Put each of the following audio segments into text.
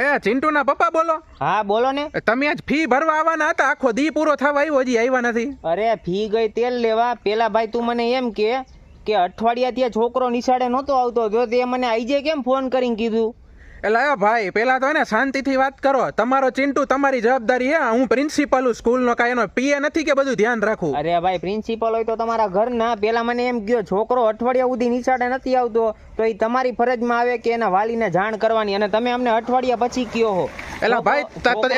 એ ચિંટુના પપ્પા બોલો. હા બોલો ને. તમે આજ ફી ભરવા આવવાના હતા? આખો દી પૂરો થવા આવ્યો હજી આવ્યા નથી. અરે ફી ગઈ તેલ લેવા. પેલા ભાઈ તું મને એમ કે કે અઠવાડિયા ત્યાં છોકરો નિશાળે નહોતો આવતો. જો તે મને આઈજે કેમ ફોન કરીને કીધું? એટલે ભાઈ પહેલાં તો એને શાંતિથી વાત કરો. તમારો ચિંટુ તમારી જવાબદારી હે હું પ્રિન્સિપલ હું સ્કૂલનો કાંઈ એનો પીએ નથી કે બધું ધ્યાન રાખું? અરે, ભાઈ પ્રિન્સિપલ હોય તો તમારા ઘરના પહેલાં મને એમ કયો, છોકરો અઠવાડિયા સુધી નિશાળે નથી આવતો, તો એ તમારી ફરજમાં આવે કે એના વાલીને જાણ કરવાની. અને તમે અમને અઠવાડિયા પછી કયો હો? એલા ભાઈ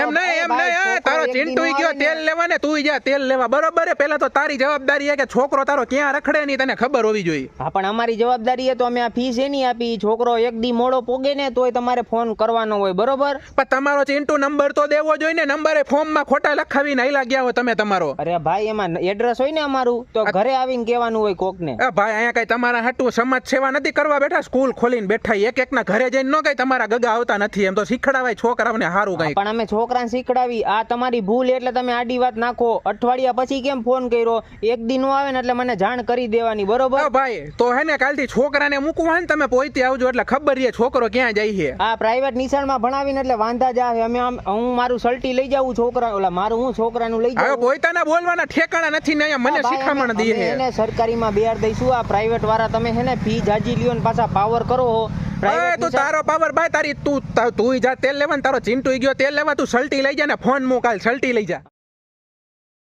એમ નહીં એમ નહીં તારો ચિંટુ ગયો તેલ લેવા ને તું જા તેલ લેવા. બરોબર હે પેલા તો તારી જવાબદારી હે કે છોકરો તારો ક્યાં રખડે નહીં તને ખબર હોવી જોઈએ. હા પણ અમારી જવાબદારી હે તો અમે આ ફીસ એની આપી છોકરો એક દી મોડો પોગે ને તોય તમારે ફોન કરવાનો હોય બરોબર? પણ તમારો ચિંટુ નંબર તો દેવો જોઈએ ને નંબરે ફોર્મમાં ખોટા લખાવીને આયલા ગયા હો તમે તમારો. અરે ભાઈ એમાં એડ્રેસ હોય ને અમારું તો ઘરે આવીને કહેવાનું હોય કોક ને ભાઈ અહીંયા કઈ તમારા હાટું સમાજ સેવા નથી કરવા બેઠા? સ્કૂલ ખોલીને બેઠા એક એકના ઘરે જઈને ન કઈ તમારા ગગા આવતા નથી એમ તો શીખડાવાય છોકરાઓને સારું કઈ પણ અમે છોકરાને શીખડાવી. આ તમારી ભૂલ એટલે તમે આડી વાત નાખો. અઠવાડિયા પછી કેમ ફોન કર્યો? એક દિન આવે ને એટલે મને જાણ કરી દેવાની બરોબર? ભાઈ તો હે ને કાલથી છોકરાને મૂકવા ને તમે પોઈતે આવજો એટલે ખબર છે છોકરો ક્યાં જાય છે. આ પ્રાઇવેટ નિશાળમાં ભણાવીને એટલે વાંધા જ આવે. અમે આમ હું મારું સલ્ટી લઈ જાઉં છોકરા ઓલા મારું હું છોકરાનું લઈ જાઉં? પોઈતાના બોલવાના ઠેકાણા નથી ને મને શીખામણ અમે- દે છે. સરકારીમાં બેહાર દઈશું. આ પ્રાઇવેટ વાળા તમે હે ને ફી જાજી લ્યો ને પાછા પાવર કરો હો તું તારો પાવર ભાઈ તારી તું તા- જા તેલ લેવા તારો ચિંટુ ગયો તેલ લેવા તું સલટી લઈ જા ને ફોન મૂક કાલ સલ્ટી લઈ જા.